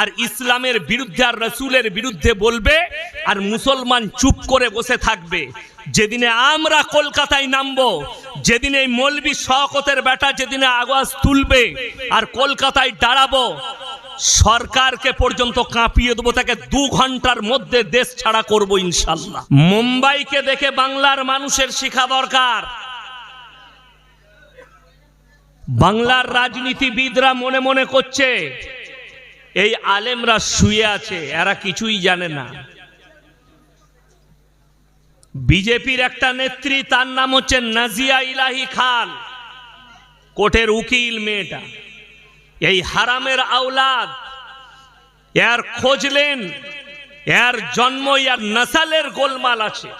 আর ইসলামের বিরুদ্ধে, আর রসুলের বিরুদ্ধে বলবে, আর মুসলমান চুপ করে বসে থাকবে। যেদিনে আমরা কলকাতায় নামবো, যেদিন এই মলবি শকতের বেটা যেদিনে আওয়াজ তুলবে, আর কলকাতায় দাঁড়াবো, সরকারকে পর্যন্ত কাঁপিয়ে দেবো, তাকে দু ঘণ্টার মধ্যে দেশ ছাড়া করব ইনশাল্লাহ। মুম্বাইকে দেখে বাংলার মানুষের শিখা দরকার। বাংলার রাজনীতিবিদরা মনে মনে করছে এই আলেমরা শুয়ে আছে, এরা কিছুই জানে না। বিজেপির একটা নেত্রী, তার নাম হচ্ছে নাজিয়া ইলাহি খান কোটের উকিল মেয়েটা। এই হারামের আওলাদ, এর খোঁজলেন এর জন্ম ইয়ার নাসালের গোলমাল আছে।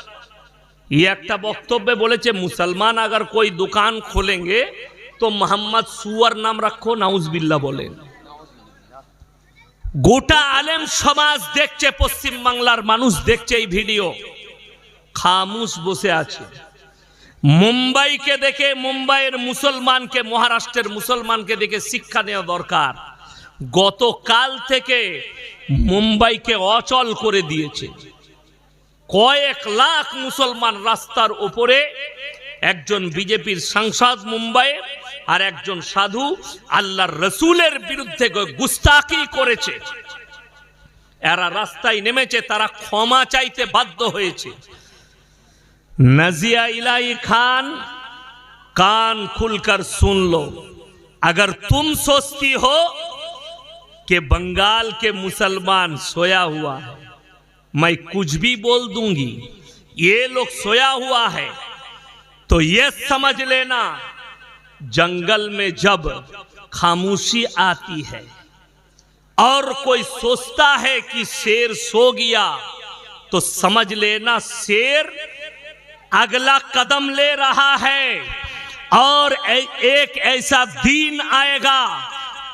ই একটা বক্তব্যে বলেছে, মুসলমান আগার কই দোকান খোলেঙ্গে? তো মোহাম্মদ সুয়ার নাম রাখো নাউজবিল্লা বলেন। গোটা আলেম সমাজ দেখছে, পশ্চিম বাংলার মানুষ দেখছে এই ভিডিও। খামুস বসে আছে। মুম্বাইকে দেখে, মুম্বাইয়ের মুসলমানকে, মহারাষ্ট্রের মুসলমানকে দেখে শিক্ষা নেওয়া দরকার। গতকাল থেকে মুম্বাইকে অচল করে দিয়েছে। কয়েক লাখ মুসলমান রাস্তার উপরে একজন বিজেপির সাংসদ মুম্বাইয়ে আর একজন সাধু আল্লাহর রসুলের বিরুদ্ধে গুস্তাকি করেছে এরা রাস্তায় নেমেছে তারা ক্ষমা চাইতে বাধ্য হয়েছে नजिया इलाई खान कान खुलकर सुन लो अगर तुम सोचती हो कि बंगाल के मुसलमान सोया हुआ है मैं कुछ भी बोल दूंगी ये लोग सोया हुआ है तो ये समझ लेना, जंगल में जब खामोशी आती है और कोई सोचता है कि शेर सो गया तो समझ लेना शेर अगला कदम ले रहा है और ए- एक ऐसा दिन आएगा,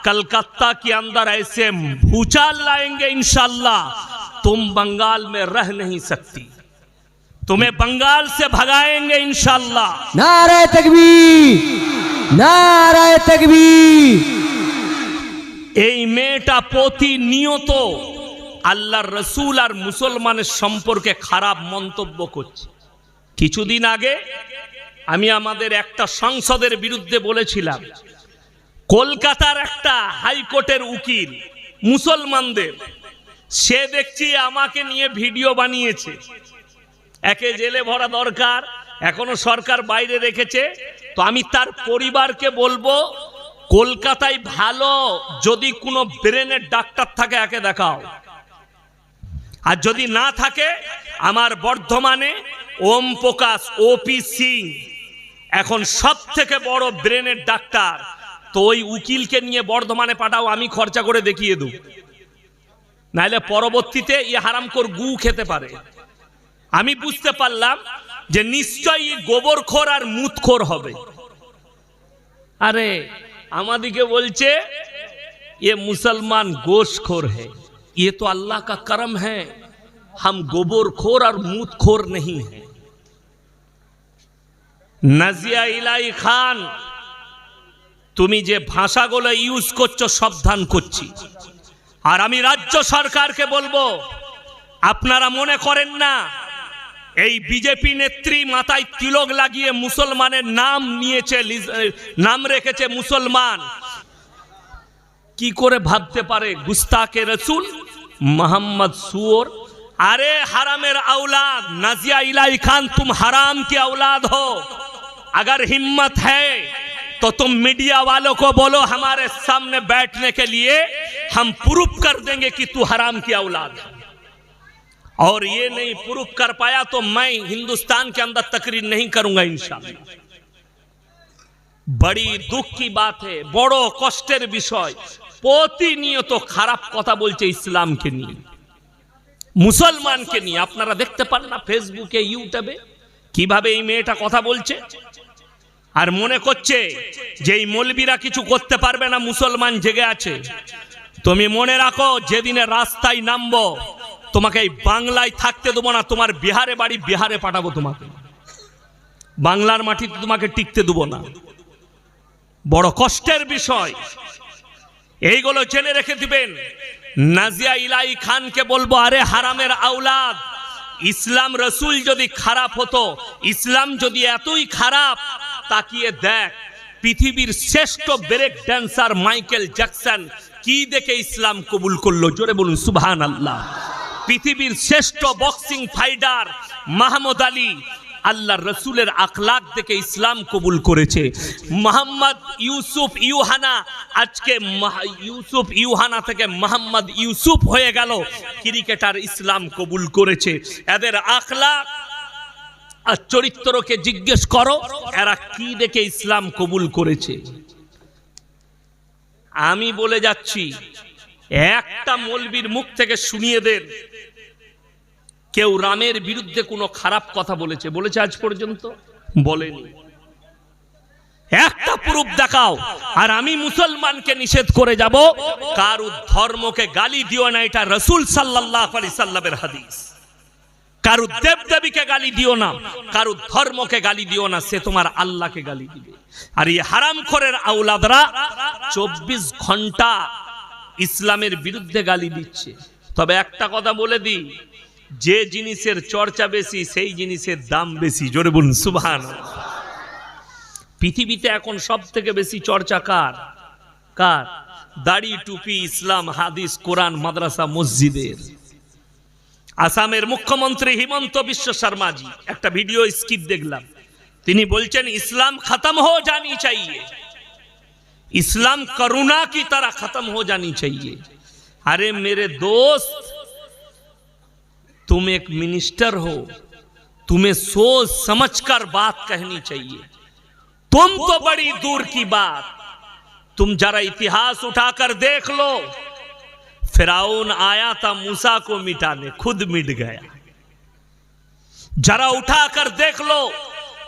कलकत्ता के अंदर ऐसे भूचाल लाएँगे इंशाल्लाह, तुम बंगाल में रह नहीं सकती। तुम्हें बंगाल से भगाएंगे इंशाल्लाह নারায় তকবীর নারায় তকবীর এই মেয়েটা প্রতিনিয়ত আল্লাহর রসুল আর মুসলমানের সম্পর্কে খারাপ মন্তব্য করছে কিছুদিন আগে আমি আমাদের একটা সংসদের বিরুদ্ধে বলেছিলাম কলকাতার একটা হাইকোর্টের উকিল মুসলমানদের সে দেখছি আমাকে নিয়ে ভিডিও বানিয়েছে একে জেলে ভরা দরকার, এখনও সরকার বাইরে রেখেছে। তো আমি তার পরিবারকে বলব, কলকাতায় ভালো যদি কোনো ব্রেনের ডাক্তার থাকে, একে দেখাও। আর যদি না থাকে, আমার বর্ধমানে ওম প্রকাশ ওপি সিং, এখন সব থেকে বড় ব্রেনের ডাক্তার। তো ওই উকিলকে নিয়ে বর্ধমানে পাঠাও, আমি খরচা করে দেখিয়ে দেব। নাহলে পরবর্তীতে ই হারামকর গু খেতে পারে। আমি বুঝতে পারলাম যে নিশ্চয়ই গোবরখোর আর মুতখোর হবে আরে আমাদিকে বলছে ये मुसलमान गोशखोर है ये तो अल्लाह का करम है हम गोबरखोर और मूतखोर नहीं है নাজিয়া ইলাই খান তুমি যে ভাষাগুলো ইউজ করছো সাবধান করছি আর আমি রাজ্য সরকারকে বলবো আপনারা মনে করেন না এই বিজেপি নেত্রী মাথায় তিলক লাগিয়ে মুসলমানের নাম নিয়েছে লিজ- নাম রেখেছে মুসলমান কি করে ভাবতে পারে গুস্তাকে রসুল মোহাম্মদ सुअर अरे हरामेर औलाद नजिया इलाई खान तुम हराम की औलाद हो अगर हिम्मत है तो तुम मीडिया वालों को बोलो हमारे सामने बैठने के लिए हम प्रूफ कर देंगे कि तू हराम की औलाद है और ये नहीं प्रूफ कर पाया तो मैं हिंदुस्तान के अंदर तकरीर नहीं करूंगा इंशाल्लाह বড়ি দুঃখ কি বাত হে বড় কষ্টের বিষয় প্রতিনিয়ত খারাপ কথা বলছে ইসলামকে নিয়ে মুসলমানকে নিয়ে আপনারা দেখতে পান না ফেসবুকে ইউটিউবে কিভাবে এই মেয়েটা কথা বলছে আর মনে করছে যে এই মলবিরা কিছু করতে পারবে না মুসলমান জেগে আছে তুমি মনে রাখো যেদিনে রাস্তায় নামবো তোমাকে এই বাংলায় থাকতে দেবো না, তোমার বিহারে বাড়ি বিহারে পাঠাবো তোমাকে। বাংলার মাটিতে তোমাকে টিকতে দেবো না। বড় কষ্টের বিষয়। এইগুলো জেনে রেখে দিবেন। নাজিয়া ইলাই খানকে বলব, আরে হারামের আউলাদ ইসলাম রসুল যদি খারাপ হতো, ইসলাম যদি এতই খারাপ, তাকিয়ে দেখ, পৃথিবীর শ্রেষ্ঠ ব্রেক ড্যান্সার মাইকেল জ্যাকসন কি দেখে ইসলাম কবুল করল? জোরে বলুন সুবহান আল্লাহ পৃথিবীর শ্রেষ্ঠ বক্সিং ফাইটার মাহমুদ আলী আল্লাহ রসুলের আখলাক দেখে ইসলাম কবুল করেছে। মোহাম্মদ ইউসুফ ইউহানা, আজকে ইউসুফ ইউহানা থেকে মোহাম্মদ ইউসুফ হয়ে গেল, ক্রিকেটার ইসলাম কবুল করেছে। এদের আখলাক আর চরিত্রকে জিজ্ঞেস করো, এরা কি দেখে ইসলাম কবুল করেছে। আমি বলে যাচ্ছি, একটা মলবির মুখ থেকে শুনিয়ে দেন। কেউ রামের বিরুদ্ধে কোনো খারাপ কথা বলেছে। বলেছে আজ পর্যন্ত? বলেনি। একটা প্রুফ দেখাও। আর আমি মুসলমানকে নিষেধ করে যাব, কারু ধর্মকে গালি দিও না, এটা রসুল সাল্লাহ আলি সাল্লামের হাদিস। কারু দেব দেবীকে গালি দিও না, কারু ধর্মকে গালি দিও না, সে তোমার আল্লাহকে গালি দিবে। আর এই হারাম খরের আউলাদরা চব্বিশ ঘণ্টা ইসলামের বিরুদ্ধে গালি দিচ্ছে। তবে একটা কথা বলে দিই যে জিনিসের চর্চা বেশি, সেই জিনিসের দাম বেশি। জোরে বলুন সুভান পৃথিবীতে এখন সব থেকে বেশি চর্চা কার? কার? দাড়ি, টুপি, ইসলাম, হাদিস, কোরআন, মাদ্রাসা, মসজিদের। আসামের মুখ্যমন্ত্রী হিমন্ত বিশ্ব শর্মাজি, একটা ভিডিও স্কিপ দেখলাম। তিনি বলছেন, ইসলাম খতম হো জানি চাই ইসলাম করুণা কি তারা খতম হো জানি চাই আরে, মেরে দোস্ত तुम एक मिनिस्टर हो, तुम्हें सोच समझकर बात कहनी चाहिए। तुम तो बड़ी दूर की बात। तुम जरा इतिहास उठाकर देख लो। फिराउन आया था मूसा को मिटाने, खुद मिट गया। जरा उठाकर देख लो,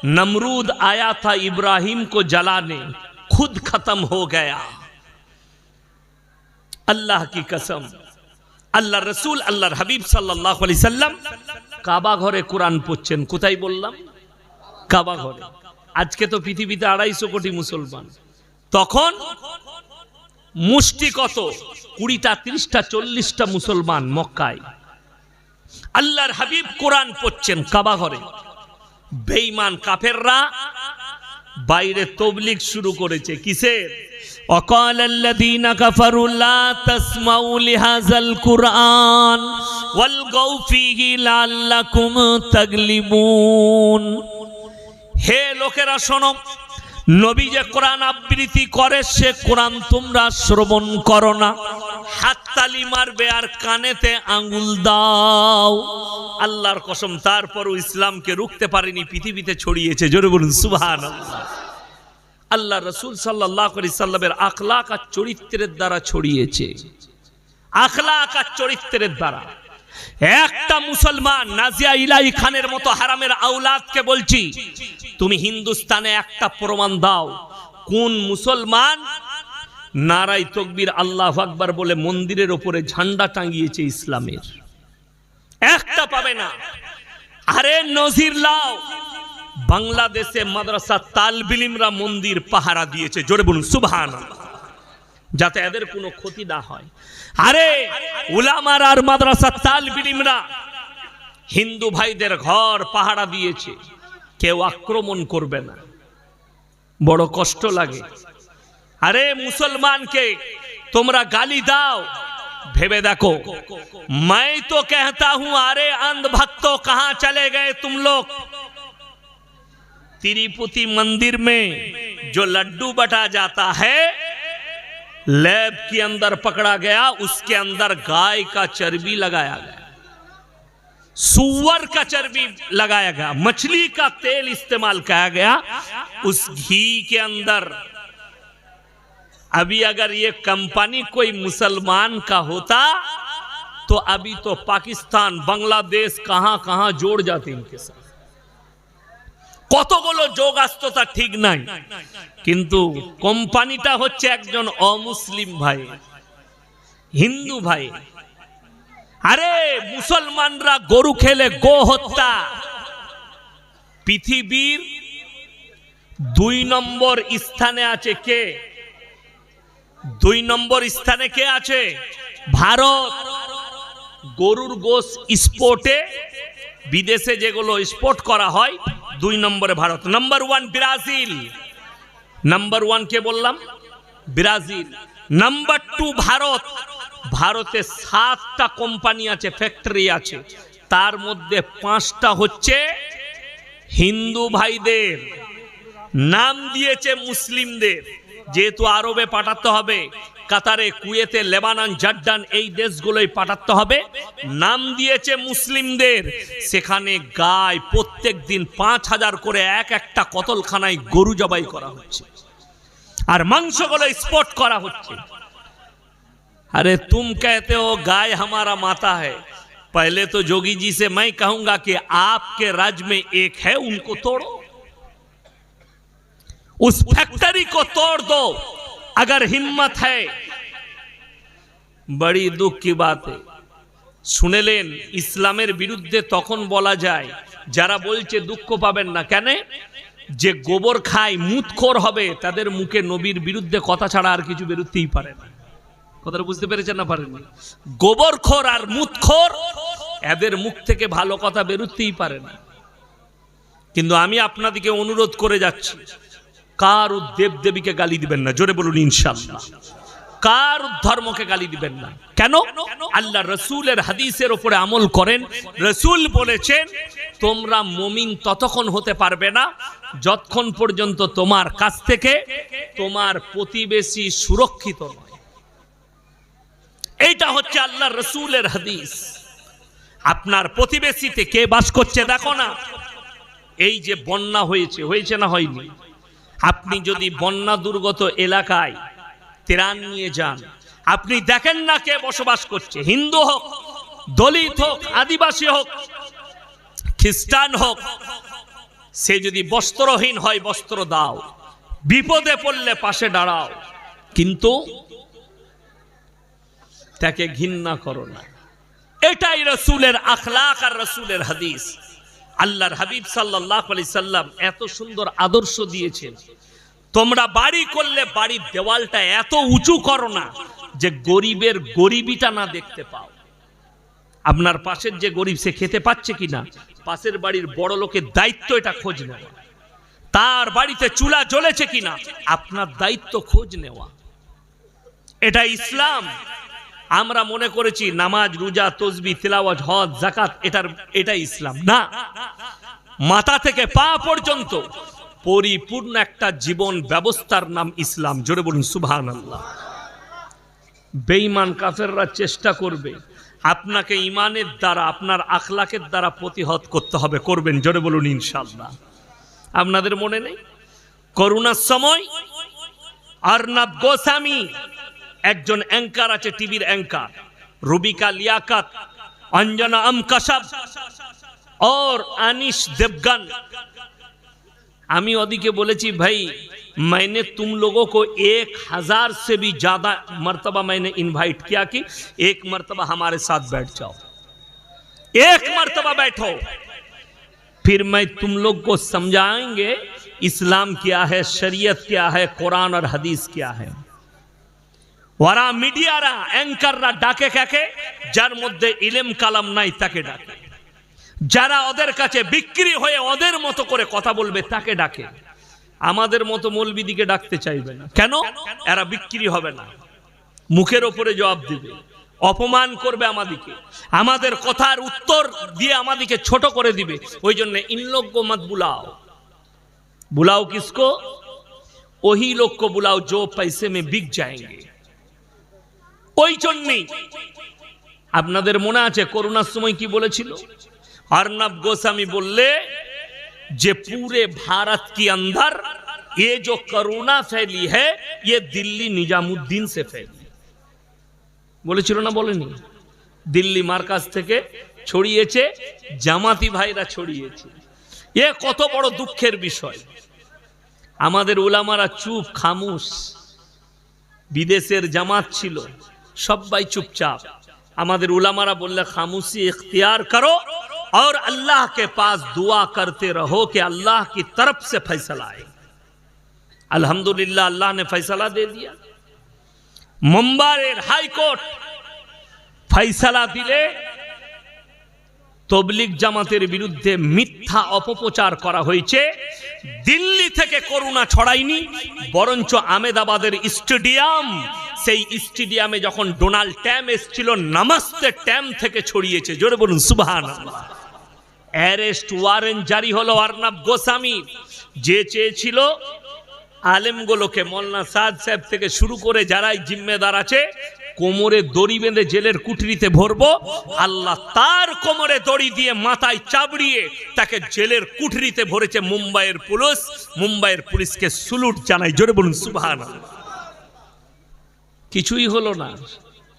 नमरूद आया था इब्राहिम को जलाने, खुद खत्म हो गया। अल्लाह की कसम। আল্লাহ রসুল, আল্লাহর হাবিব সাল্লাহ আলি সাল্লাম কাবা ঘরে কোরআন পড়ছেন। কোথায় বললাম? কাবা ঘরে। আজকে তো পৃথিবীতে আড়াইশো কোটি মুসলমান। তখন মুষ্টি কত? কুড়িটা, তিরিশটা, চল্লিশটা মুসলমান মক্কায়। আল্লাহর হাবিব কোরআন পড়ছেন কাবা ঘরে। বেঈমান কাফেররা বাইরে তবলিক শুরু করেছে। কিসের? وقال الذين كفروا لا تسمعوا لهذا القرآن والغوا فيه لعلكم تغلبون হে লোকেরা শোনো নবী যে কোরআন আবৃত্তি করে সে কোরআন তোমরা শ্রবণ করো না হাততালি মারবে আর কানেতে আঙ্গুল দাও আল্লাহর কসম তারপরও ইসলামকে রুখতে পারেনি পৃথিবীতে ছড়িয়েছে জোরে বলুন সুবহান আল্লাহ রসুল সাল্লাহ সাল্লামের আখলাক আর চরিত্রের দ্বারা ছড়িয়েছে। আখলাক আর চরিত্রের দ্বারা। একটা মুসলমান নাজিয়া ইলাই খানের মতো হারামের আউলাদকে বলছি, তুমি হিন্দুস্তানে একটা প্রমাণ দাও, কোন মুসলমান নারাই তকবির আল্লাহ আকবার বলে মন্দিরের ওপরে ঝান্ডা টাঙ্গিয়েছে ইসলামের? একটা পাবে না। আরে নজির লাও বাংলাদেশে মাদ্রাসা তালবিলিমরা মন্দির পাহারা দিয়েছে জোরে বলুন সুবহান যাতে এদের কোনো ক্ষতি না হয় আরে উলামার আর মাদ্রাসা তালবিলিমরা হিন্দু ভাইদের ঘর পাহারা দিয়েছে কেউ আক্রমণ করবে না বড় কষ্ট লাগে আরে মুসলমানকে তোমরা গালি দাও ভেবে দেখো मैं तो कहता हूं अरे अंध भक्तों कहां चले गए तुम लोग तिरुपति मंदिर में जो लड्डू बटा जाता है, लैब के अंदर पकड़ा गया, उसके अंदर गाय का चर्बी लगाया गया। सुअर का चर्बी लगाया गया। मछली का तेल इस्तेमाल किया गया उस घी के अंदर। अभी अगर ये कंपनी कोई मुसलमान का होता तो अभी तो पाकिस्तान, बांग्लादेश कहाँ कहाँ जोड़ जाते इनके साथ। কতগুলো যোগ আসতো তা ঠিক নাই। কিন্তু কোম্পানিটা হচ্ছে একজন অমুসলিম ভাই, হিন্দু ভাই। আরে, মুসলমানরা গরু খেলে গো হত্যা। পৃথিবীর দুই নম্বর স্থানে আছে কে? দুই নম্বর স্থানে কে আছে? ভারত। গরুর গোস স্পোর্টে, বিদেশে যেগুলো স্পোর্ট করা হয় দুই নম্বরে Bharat. Number one Brazil. Number one কে বললাম? ব্রাজিল। Number two Bharat. ভারতে সাতটা কোম্পানি আছে ফ্যাক্টরি আছে। তার মধ্যে পাঁচটা হচ্ছে হিন্দু ভাইদের। নাম দিয়েছে মুসলিমদের। যেহেতু আরবে পাঠাতে হবে কাতারে কুয়েতে লেবানন জর্ডান এই দেশগুলোই পাঠাতে হবে নাম দিয়েছে মুসলিমদের সেখানে গায় প্রত্যেক দিন পাঁচ হাজার করে এক একটা কতলখানায় গরু জবাই করা হচ্ছে আর মাংসগুলো স্পট করা হচ্ছে अरे तुम कहते हो गाय हमारा माता है पहले तो जोगी जी से मैं कहूंगा कि आपके राज्य में एक है उनको तोड़ो उस फैक्ट्री को तोड़ दो अगर हिम्मत है बड़ी दुख की बात है শুনেলেন ইসলামের বিরুদ্ধে তখন বলা যায় যারা বলছে দুঃখ পাবেন না কেন যে গোবর খায় মুতখোর হবে তাদের মুখে নবীর বিরুদ্ধে কথা ছাড়া আর কিছু বেরোতেই পারে না কথাটা বুঝতে পেরেছেন না পারেননি গোবরখোর আর মুতখোর এদের মুখ থেকে ভালো কথা বেরোতেই পারে না কিন্তু আমি আপনাদেরকে অনুরোধ করে যাচ্ছি কার দেব দেবীকে গালি দিবেন না। জোরে বলুন ইনশাল্লাহ কার ধর্মকে গালি দিবেন না। কেন? আল্লাহ রসুলের হাদিসের উপরে আমল করেন। রসুল বলেছেন, তোমরা মমিন ততক্ষণ হতে পারবে না, যতক্ষণ পর্যন্ত তোমার কাছ থেকে তোমার প্রতিবেশী সুরক্ষিত নয়। এইটা হচ্ছে আল্লাহ রসুলের হাদিস। আপনার প্রতিবেশীতে কে বাস করছে, দেখো না। এই যে বন্যা হয়েছে হয়েছে না হয়নি? আপনি যদি বন্যা দুর্গত এলাকায় ত্রাণ নিয়ে যান, আপনি দেখেন না কে বসবাস করছে। হিন্দু হোক, দলিত হোক, আদিবাসী হোক, খ্রিস্টান হোক, সে যদি বস্ত্রহীন হয়, বস্ত্র দাও, বিপদে পড়লে পাশে দাঁড়াও। কিন্তু তাকে ঘৃণা করো না। এটাই রসুলের আখলাক আর রসুলের হাদিস। আল্লাহর হাবিব সাল্লাহ আলি সাল্লাম এত সুন্দর আদর্শ দিয়েছেন। তোমরা বাড়ি করলে বাড়ির দেওয়ালটা এত উঁচু করো না যে গরিবের গরিবিটা না দেখতে পাও। আপনার পাশের যে গরিব, সে খেতে পাচ্ছে কি না পাশের বাড়ির বড় লোকের দায়িত্ব এটা খোঁজ নেওয়া। তার বাড়িতে চুলা জ্বলেছে কিনা? আপনার দায়িত্ব খোঁজ নেওয়া। এটা ইসলাম। আমরা মনে করেছি নামাজ, রোজা, তসবি তিলাওয়াজ হজ জাকাত এটার, এটা ইসলাম। না। মাথা থেকে পা পর্যন্ত পরিপূর্ণ একটা জীবন ব্যবস্থার নাম ইসলাম জোরে বলুন সুবহান আল্লাহ বেঈমান কাফেররা চেষ্টা করবে আপনাকে ইমানের দ্বারা আপনার আখলাকের দ্বারা প্রতিহত করতে হবে করবেন জোরে বলুন ইনশাল্লাহ আপনাদের মনে নেই করোনার সময় অর্ণব গোস্বামী একজন অ্যাঙ্কার আছে টিভির অ্যাঙ্কার রুবিকা লিয়াকত অঞ্জনা আম কসব और अनिश देवगन আমি ওদিকে বলেছি ভাই मैंने तुम लोगों को एक हजार से भी ज्यादा मर्तबा मैंने इनवाइट किया कि एक मर्तबा हमारे साथ बैठ जाओ एक मर्तबा बैठो फिर मैं तुम लोग को समझाएंगे इस्लाम क्या है शरीयत क्या है कुरान और हदीस क्या है ওরা মিডিয়ারা অ্যাঙ্কাররা ডাকে কাকে যার মধ্যে ইলেম কালাম নাই তাকে ডাকে যারা ওদের কাছে বিক্রি হয়ে ওদের মতো করে কথা বলবে, তাকে ডাকে। আমাদের মতো মৌলবিদিকে ডাকতে চাইবে না। কেন? এরা বিক্রি হবে না। মুখের ওপরে জবাব দিবে। অপমান করবে আমাদিকে। আমাদের কথার উত্তর দিয়ে আমাদিকে ছোট করে দিবে। ওই জন্য ইনলোগ্য মত বুলাও। বুলাও কিসকো? ওহি লোক বুলাও জো পাইসে মে বিক যায়গে ওই জন্যেই। আপনাদের মনে আছে, করোনার সময় কি বলেছিল? अर्नब गोस्वामी बोले जे पूरे भारत के अंदर ये जो कोरोना फैली है ये दिल्ली निजामुद्दीन से फैली বলেছিল না বলেনি দিল্লি মার্কাজ থেকে ছড়িয়েছে জামাতি ভাইরা ছড়িয়েছে এ কত বড় দুঃখের বিষয় আমাদের ওলামারা চুপ খামুশ বিদেশের জামাত ছিল সবাই চুপচাপ আমাদের উলামারা বললে খামুশি ইখতিয়ার করো और अल्लाह के पास दुआ करते रहो कि अल्लाह की तरफ से फैसला आए अल्हम्दुलिल्लाह अल्लाह ने फैसला दे दिया मुंबाइर हाई कोर्ट ফাইসালা দিলে তবলিক জামাতের বিরুদ্ধে মিথ্যা অপপ্রচার করা হয়েছে দিল্লি থেকে করুণা ছড়ায়নি বরঞ্চ আমেদাবাদের স্টেডিয়াম সেই স্টেডিয়ামে যখন ডোনাল্ড ট্যাম এসছিল নামাস্তে ট্যাম থেকে ছড়িয়েছে জোরে বলুন সুবহান অ্যারেস্ট ওয়ারেন্ট জারি হলো অর্ণব গোস্বামী। যে চেয়েছিল আলেমগুলোকে মোল্লা সাদ সাহেব থেকে শুরু করে যারাই জিম্মেদার আছে, কোমরে দড়ি বেঁধে জেলের কুঠরিতে ভরবো, আল্লাহ তার কোমরে দড়ি দিয়ে মাথায় চাবড়িয়ে তাকে জেলের কুঠরিতে ভরেছে মুম্বাইয়ের পুলিশ। মুম্বাইয়ের পুলিশকে সুলুট জানাই, জোরে বলুন সুবহান কিছুই হলো না।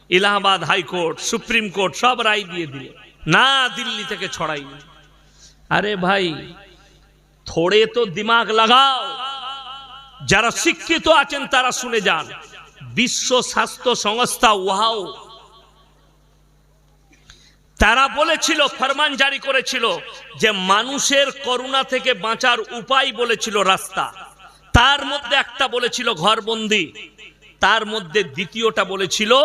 এলাহাবাদ হাইকোর্ট, সুপ্রিম কোর্ট সব রায় দিয়ে দিলে। না দিল্লি থেকে ছড়াইনি আরে ভাই, থোড়ে তো দিমাগ লাগাও। যারা শিক্ষিত আছেন, তারা শুনে যান। বিশ্ব স্বাস্থ্য সংস্থা ওয়াও। তারা বলেছিল, ফরমান জারি করেছিল যে মানুষের করোনা থেকে বাঁচার উপায় বলেছিল রাস্তা। তার মধ্যে একটা বলেছিল ঘরবন্দি। তার মধ্যে দ্বিতীয়টা বলেছিল,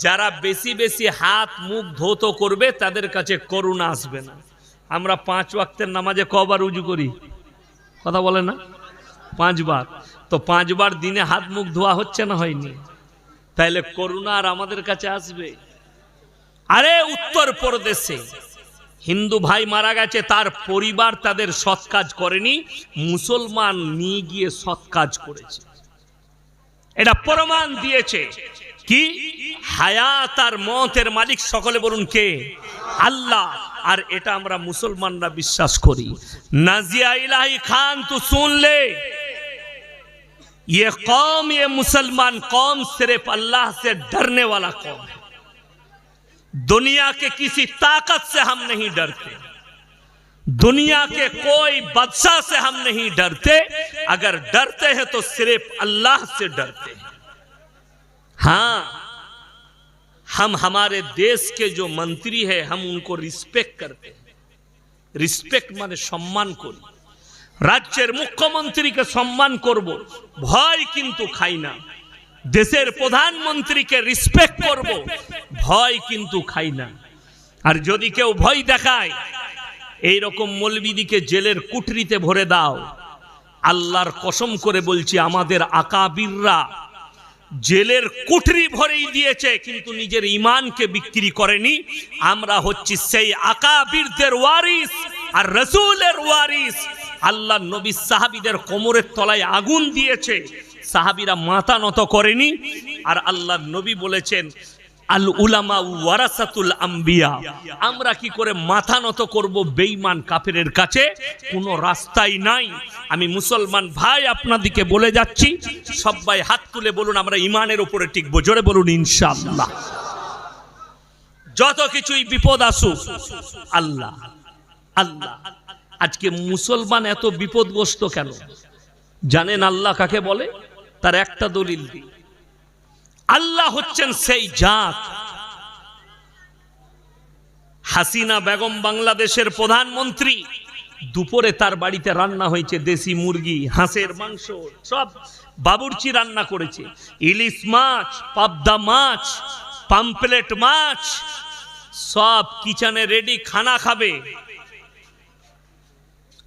যারা বেশি বেশি হাত মুখ ধৌত করবে, তাদের কাছে করোনা আসবে না। আমরা পাঁচ ওয়াক্তের নামাজে কবার উজু করি। কথা বলে না? পাঁচবার। তো পাঁচবার দিনে হাত মুখ ধোয়া হচ্ছে না হয়নি? তাইলে করুণা আর আমাদের কাছে আসবে। আরে উত্তর প্রদেশে হিন্দু ভাই মারা গেছে, তার পরিবার তাদের সৎ কাজ করেনি, মুসলমান নিয়ে গিয়ে সৎ কাজ করেছে। এটা প্রমাণ দিয়েছে কি হায়াত আর মতের মালিক সকলে বলুন কে আল্লাহ আর এটা আমরা মুসলমানরা বিশ্বাস করি নাজিয়া ইলাহি খান তো শুনলে ये कौम ये मुसलमान कौम सिर्फ अल्लाह से डरने वाला कौम है दुनिया के किसी ताकत से हम नहीं डरते दुनिया के कोई बादशाह से हम नहीं डरते अगर डरते हैं तो सिर्फ अल्लाह से डरते हैं हाँ हम हमारे देश के जो मंत्री है हम उनको रिस्पेक्ट करते हैं रिस्पेक्ट माने सम्मान करी রাজ্যের মুখ্যমন্ত্রীকে সম্মান করব ভয় কিন্তু খাই না দেশের প্রধানমন্ত্রীকে রিসপেক্ট করব ভয় কিন্তু খাই না আর যদি কেউ ভয় দেখায় এই রকম মলবিদিকে জেলের কুঠরিতে ভরে দাও আল্লাহর কসম করে বলছি আমাদের আকাবিররা জেলের কুঠরি ভরেই দিয়েছে, কিন্তু নিজের ইমানকে বিক্রি করেনি। আমরা হচ্ছি সেই আকাবিরদের ওয়ারিস আর রসুলের ওয়ারিস। আল্লাহ নবী সাহাবিদের কোমরের তলায় আগুন দিয়েছে। সাহাবিরা মাথা নত করেনি। আর আল্লাহ নবী বলেছেন আল উলামা ওয়ারাসাতুল আম্বিয়া। আমরা কি করে মাথা নত করব বেঈমান কাফেরের কাছে? কোনো রাস্তাই নাই। আমি মুসলমান ভাই আপনাদিকে বলে যাচ্ছি সবাই হাত তুলে বলুন, আমরা ইমানের উপরে টিকবো। জোরে বলুন, ইনশাআল্লাহ। যত কিছুই বিপদ আসুক, আল্লাহ আল্লাহ। আজকে মুসলমান এত বিপদগ্রস্ত কেন? জানেন আল্লাহ কাকে বলে? তার একটা দলিল দিই। আল্লাহ হচ্ছেন সেই জাত। হাসিনা বেগম বাংলাদেশের প্রধানমন্ত্রী, দুপুরে তার বাড়িতে রান্না হয়েছে দেশি মুরগি, হাঁসের মাংস, সব বাবুর্চি রান্না করেছে। ইলিশ মাছ, পাবদা মাছ, পাম্পলেট মাছ, সব কিচেনে রেডি, খানা খাবে।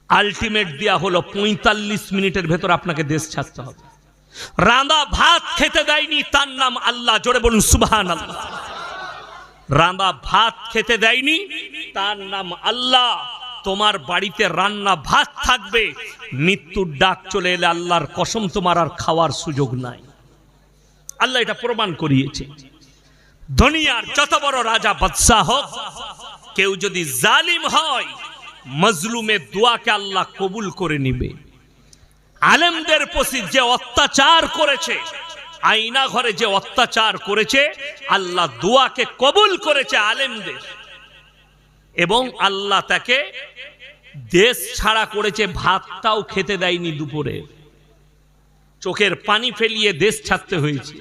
আলটিমেট দেওয়া হলো পঁয়তাল্লিশ মিনিটের ভেতর আপনাকে দেশ ছাড়তে হবে। রাঁধা ভাত খেতে দেয়নি, তার নাম আল্লাহ। জোরে বলুন সুবহান আল্লাহ রাঁধা ভাত খেতে দেয়নি, তার নাম আল্লাহ। তোমার বাড়িতে রান্না ভাত থাকবে, মৃত্যুর ডাক চলে এলে আল্লাহর কসম তোমার আর খাওয়ার সুযোগ নাই। আল্লাহ এটা প্রমাণ করিয়েছে। দুনিয়ার যত বড় রাজা বাদশাহ হোক, কেউ যদি জালিম হয় মজলুমের দোয়াকে আল্লাহ কবুল করে নিবে। আলেমদের প্রতি যে অত্যাচার করেছে, আইনা ঘরে যে অত্যাচার করেছে, আল্লাহ দোয়াকে কবুল করেছে আলেমদের। এবং আল্লাহ তাকে দেশ ছাড়া করেছে, ভাতটাও খেতে দেয়নি দুপুরে। চোখের পানি ফেলিয়ে দেশ ছাড়তে হয়েছে।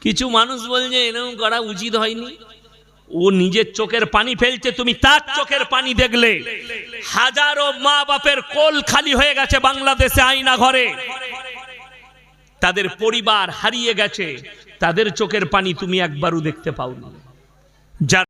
কিছু মানুষ বলছে, এরকম করা উচিত হয়নি। ও নিজের চোখের পানি ফেলছে তুমি তার চোখের পানি দেখলে। হাজারো মা বাপের কোল খালি হয়ে গেছে বাংলাদেশে আইনা ঘরে। তাদের পরিবার হারিয়ে গেছে। তাদের চোখের পানি তুমি একবারও দেখতে পাওনি। যার